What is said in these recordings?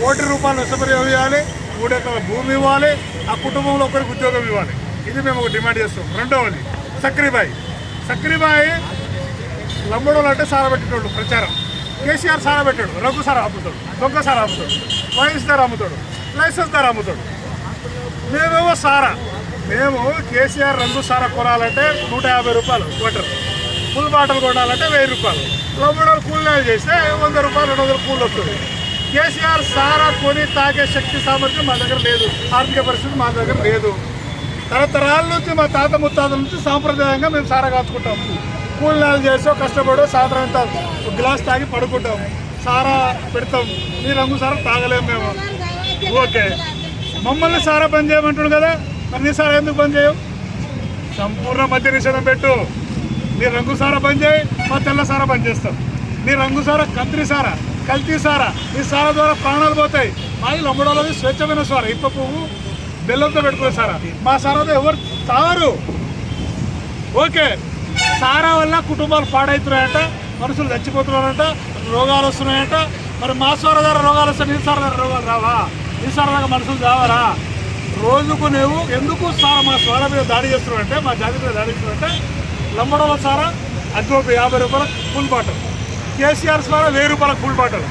కోటి రూపాయలు నష్టపరిహారం ఇవ్వాలి మూడు ఎకరాల భూమి ఇవ్వాలి ఆ కుటుంబంలో ఒకరికి ఉద్యోగం ఇవ్వాలి. ఇది మేము ఒక డిమాండ్ చేస్తాం. రెండవది సక్రిబాయి. సక్రిబాయి లంబడోలు అంటే సారబెట్టేటోళ్ళు ప్రచారం. కేసీఆర్ సారా పెట్టాడు రఘు సారా అమ్ముతాడు దొంగ సారా అమ్ముతాడు వైఎస్ ధర అమ్ముతాడు లైసెన్స్ ధర అమ్ముతాడు. మేమేమో సారా. మేము కేసీఆర్ రంగు సారా కొనాలంటే నూట యాభై రూపాయలు క్వార్టర్. ఫుల్ బాటలు కొనాలంటే వెయ్యి రూపాయలు. లంబడోలు కూలీలు చేస్తే వంద రూపాయలు రెండు వందల కూలి వస్తుంది. కేసీఆర్ సారా కొని తాగే శక్తి సామర్థ్యం మా దగ్గర లేదు. ఆర్థిక పరిస్థితి మా దగ్గర లేదు. తరతరాల నుంచి మా తాత ముత్తాతల నుంచి సాంప్రదాయంగా మేము సారా కాచుకుంటాం కూలినాలు చేసో కష్టపడో సాయంత్రం ఒక గ్లాస్ తాగి పడుకుంటాం సారా పెడతాం ఈ రంగు సారా తాగలేము మేము. ఓకే. మమ్మల్ని సారా బంద్ చేయమంటాడు కదా మరి నీ సారా ఎందుకు బంద్ చేయవు? సంపూర్ణ మద్య నిషేధం పెట్టు. నీ రంగు సారా బంద్ చేయి మా తెల్ల సారా బంద్ చేస్తాం. నీ రంగు సారా కంత్రి సారా. కల్తీ సారా. ఈ సారా ద్వారా ప్రాణాలు పోతాయి. మాది లమ్మడోళ్ళది స్వచ్ఛమైన సారా. ఇప్ప పువ్వు బెల్లంతో పెట్టుకునే సారా. మా సారాతో ఎవరు తారు? ఓకే. సారా వల్ల కుటుంబాలు పాడవుతున్నాయంట మనుషులు చచ్చిపోతున్నారంట రోగాలు వస్తున్నాయంట. మరి మా సారా ద్వారా రోగాలు వస్తాయి నీ సారా ద్వారా రోగాలు రావా? నీ సారా మనుషులు రావరా రోజుకు నువ్వు ఎందుకు సారా మా స్వర మీద దాడి చేస్తున్నావంటే మా జాతి మీద దాడి చేస్తున్నావంటే లంబడోల సారా అగ్గోపు యాభై రూపాయల ఫుల్ బాటల్. కేసీఆర్ సారా వెయ్యి రూపాయల పూల బాటలు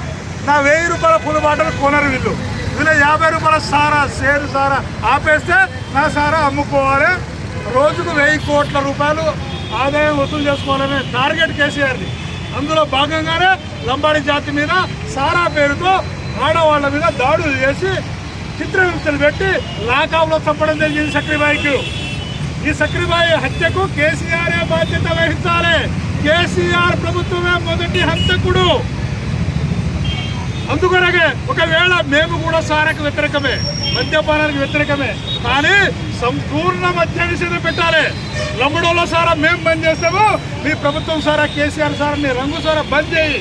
నా వెయ్యి రూపాయల పూల బాటలు కొనరు వీళ్ళు. వీళ్ళ యాభై రూపాయల సారా షేరు సారా ఆపేస్తే నా సారా అమ్ముకోవాలి. రోజుకు వెయ్యి కోట్ల రూపాయలు ఆదాయం వసూలు చేసుకోవాలనే టార్గెట్ కేసీఆర్ది. అందులో భాగంగానే లంబాడి జాతి మీద సారా పేరుతో ఆడవాళ్ళ మీద దాడులు చేసి చిత్రహింసలు పెట్టి లాకాంలో చంపడం జరిగింది సక్రిబాయికి. ఈ సక్రిబాయి హత్యకు కేసీఆర్ బాధ్యత వహించాలి. కేసీఆర్ ప్రభుత్వమే మొదటి హంతకుడు. అందుకనగే ఒకవేళ మేము కూడా సారకు వ్యతిరేకమే మద్యపానానికి వ్యతిరేకమే కానీ సంపూర్ణ మద్య నిషేధం పెట్టాలి. లంబడోలో సారా మేము బంద్ చేస్తాము మీ ప్రభుత్వం సారా కేసీఆర్ సారా నీ రంగు సారా బంద్ చేయి.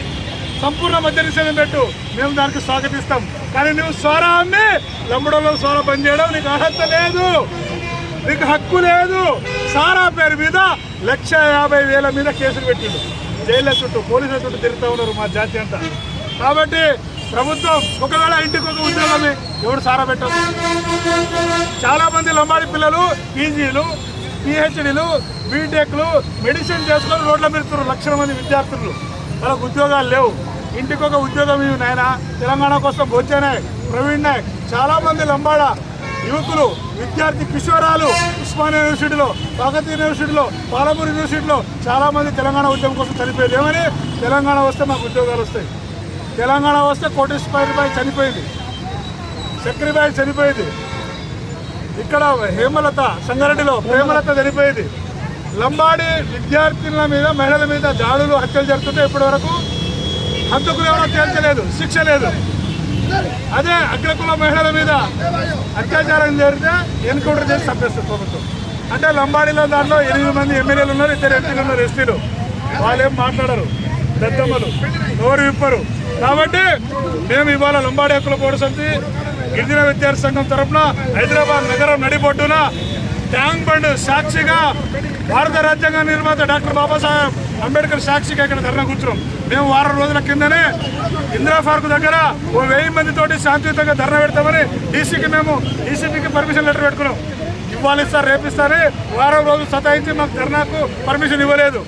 సంపూర్ణ మద్య నిషేధం పెట్టు మేము దానికి స్వాగతిస్తాం. కానీ నువ్వు సారా అమ్మి లంబడోలో సారా బంద్ చేయడం నీకు అర్హత లేదు. నీకు హక్కు లేదు. సారా పేరు మీద లక్ష యాభై వేల మీద కేసులు పెట్టిండు. జైళ్ళ చుట్టూ పోలీసుల చుట్టూ తిరుగుతూ ఉన్నారు మా జాతి అంతా. కాబట్టి ప్రభుత్వం ఒకవేళ ఇంటికి ఒక ఉద్యోగమే ఎవడు సారా పెట్టదు చాలామంది లంబాడి పిల్లలు పీజీలు పిహెచ్డీలు బీటెక్లు మెడిసిన్ చేసుకొని రోడ్ల మీద లక్షల మంది విద్యార్థులు. వాళ్ళకు ఉద్యోగాలు లేవు. ఇంటికి ఒక ఉద్యోగం ఇవి నాయన. తెలంగాణ కోసం వచ్చానే ప్రవీణ్ నాయక్ చాలామంది లంబాడ యువకులు విద్యార్థి కిషోరాలు ఉస్మానియా యూనివర్సిటీలో కాకతీయ యూనివర్సిటీలో పాలమూరు యూనివర్సిటీలో చాలామంది తెలంగాణ ఉద్యమం కోసం చనిపోయారు. ఏమని? తెలంగాణ వస్తే మాకు ఉద్యోగాలు వస్తాయి. తెలంగాణ వస్తే కోటేశ్వరబాయి చనిపోయింది. చక్రిబాయి చనిపోయింది. ఇక్కడ హేమలత సంగారెడ్డిలో ప్రేమలత చనిపోయింది. లంబాడి విద్యార్థుల మీద మహిళల మీద దాడులు హత్యలు జరుగుతుంటే ఇప్పటి వరకు హంతకులు ఎవరో తేల్చలేదు శిక్ష లేదు. అదే అగ్రకుల మహిళల మీద అత్యాచారం జరిగితే ఎన్కౌంటర్ చేసి చంపేస్తారు ప్రభుత్వం. అంటే లంబాడీలో దాంట్లో ఎనిమిది మంది ఎమ్మెల్యేలు ఉన్నారు ఇద్దరు ఎంపీలు ఉన్నారు ఎస్టీలు. వాళ్ళేం మాట్లాడరు. పెద్దమ్మలు ఎవరు విప్పరు. కాబట్టి మేము ఇవాళ లంబాడి హక్కుల పోడు సమితి గిరిజన విద్యార్థి సంఘం తరఫున హైదరాబాద్ నగరం నడిపొట్టున ట్యాంక్ బండ్ సాక్షిగా భారత రాజ్యాంగ నిర్మాత డాక్టర్ బాబాసాహెబ్ అంబేద్కర్ సాక్షిగా ఇక్కడ ధర్నా కూర్చున్నాం. మేము వారం రోజుల కిందనే ఇందిరా పార్క్ దగ్గర ఓ వెయ్యి మందితోటి శాంతియుతంగా ధర్నా పెడతామని డీసీకి మేము డీసీపీకి పర్మిషన్ లెటర్ పెట్టుకున్నాం. ఇవ్వాలి సార్ రేపిస్తారని వారం రోజులు సతాయించి మాకు ధర్నాకు పర్మిషన్ ఇవ్వలేదు.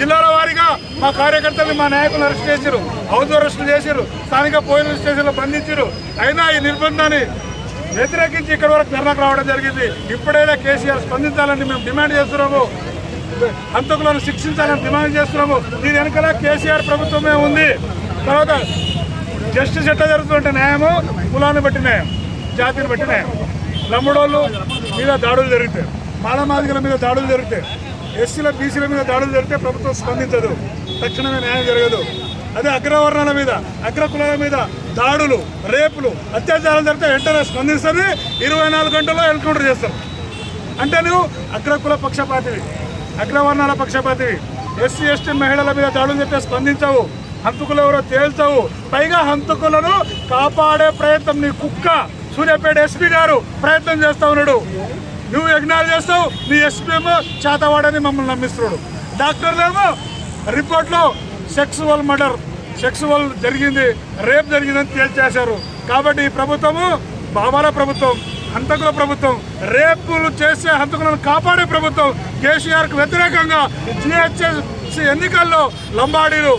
జిల్లాల వారీగా మా కార్యకర్తలు మా నాయకులు అరెస్ట్ చేశారు హౌస్ అరెస్ట్ చేశారు స్థానిక పోలీస్ స్టేషన్లో బంధించారు అయినా ఈ నిర్బంధాన్ని వ్యతిరేకించి ఇక్కడ వరకు ధర్నాకు రావడం జరిగింది. ఇప్పుడైనా కేసీఆర్ స్పందించాలని మేము డిమాండ్ చేస్తున్నాము. హంతకులను శిక్షించాలని డిమాండ్ చేస్తున్నాము. దీని వెనకాల కేసీఆర్ ప్రభుత్వమే ఉంది. తర్వాత జస్టిస్ ఎట్లా జరుగుతుంటే న్యాయము కులాన్ని బట్టి న్యాయం జాతిని బట్టి న్యాయం. లంబడోళ్ళు మీద దాడులు జరుగుతాయి. మాలమాదిగల మీద దాడులు జరుగుతాయి. ఎస్సీల బీసీల మీద దాడులు జరిగితే ప్రభుత్వం స్పందించదు. తక్షణమే న్యాయం జరగదు. అదే అగ్రవర్ణాల మీద అగ్రకులాల మీద దాడులు రేపులు అత్యాచారాలు జరిగితే వెంటనే స్పందిస్తుంది. ఇరవై నాలుగు గంటల్లో ఎన్కౌంటర్ చేస్తారు. అంటే నువ్వు అగ్రకుల పక్షపాతివి అగ్రవర్ణాల పక్షపాతివి. ఎస్సీ ఎస్టీ మహిళల మీద దాడులు చెప్తే స్పందించవు. హంతకులు ఎవరో తేల్చవు. పైగా హంతకులను కాపాడే ప్రయత్నం నీ కుక్క. సూర్యాపేట ఎస్పీ గారు ప్రయత్నం చేస్తా ఉన్నాడు. నువ్వు యజ్ఞాలు చేస్తావు నీ ఎస్పీ ఏమో చేతవాడని మమ్మల్ని నమ్మిస్తున్నాడు. డాక్టర్లేమో రిపోర్ట్లో సెక్సువల్ మర్డర్ సెక్సువల్ జరిగింది రేప్ జరిగిందని తేల్చేశారు. కాబట్టి ఈ ప్రభుత్వము బాబాల ప్రభుత్వం హంతకుల ప్రభుత్వం రేపులు చేసే హంతకులను కాపాడే ప్రభుత్వం కేసీఆర్కు వ్యతిరేకంగా జిహెచ్ఎస్ ఎన్నికల్లో లంబాడీలు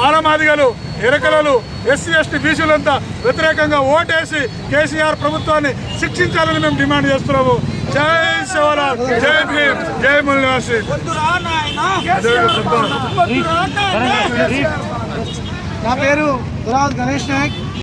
మానమాదిగలు ఎరకలలు ఎస్సీ ఎస్టీ బీసీలంతా వ్యతిరేకంగా ఓటేసి కేసీఆర్ ప్రభుత్వాన్ని శిక్షించాలని మేము డిమాండ్ చేస్తున్నాము. జై శివరాజ్ జై భీమ్ జై ముల్లాసి నా పేరు దురావత్ గణేష్ నాయక్.